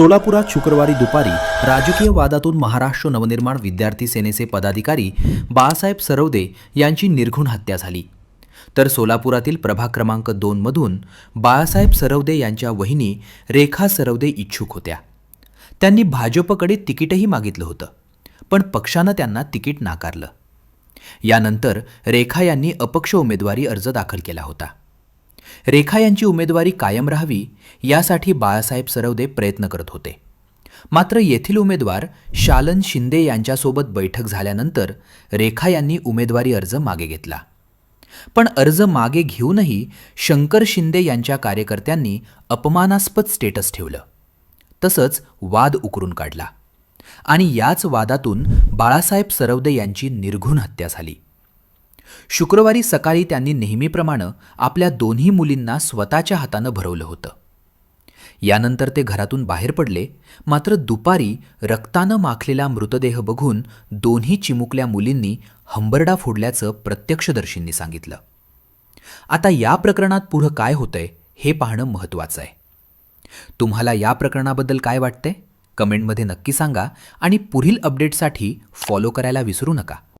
सोलापुरात शुक्रवारी दुपारी राजकीय वादातून महाराष्ट्र नवनिर्माण विद्यार्थी सेनेचे पदाधिकारी बाळासाहेब सरवदे यांची निर्घुण हत्या झाली. तर सोलापुरातील प्रभाग क्रमांक दोनमधून बाळासाहेब सरवदे यांच्या वहिनी रेखा सरवदे इच्छुक होत्या. त्यांनी भाजपकडे तिकीटही मागितलं होतं पण पक्षानं त्यांना तिकीट नाकारलं. यानंतर रेखा यांनी अपक्ष उमेदवारी अर्ज दाखल केला होता. रेखा यांची उमेदवारी कायम राहावी यासाठी बाळासाहेब सरवदे प्रयत्न करत होते. मात्र येथील उमेदवार शालन शिंदे यांच्यासोबत बैठक झाल्यानंतर रेखा यांनी उमेदवारी अर्ज मागे घेतला. पण अर्ज मागे घेऊनही शंकर शिंदे यांच्या कार्यकर्त्यांनी अपमानास्पद स्टेटस ठेवलं. तसंच वाद उकरून काढला. आणि याच वादातून बाळासाहेब सरवदे यांची निर्घुण हत्या झाली. शुक्रवारी सकाळी त्यांनी नेहमीप्रमाणे आपल्या दोन्ही मुलींना स्वतःच्या हातानं भरवलं होतं. यानंतर ते घरातून बाहेर पडले मात्र दुपारी रक्तानं माखलेला मृतदेह बघून दोन्ही चिमुकल्या मुलींनी हंबरडा फोडल्याचं प्रत्यक्षदर्शींनी सांगितलं. आता या प्रकरणात पुढं काय होतंय हे पाहणं महत्त्वाचं आहे. तुम्हाला या प्रकरणाबद्दल काय वाटतंय? कमेंटमध्ये नक्की सांगा आणि पुढील अपडेटसाठी फॉलो करायला विसरू नका.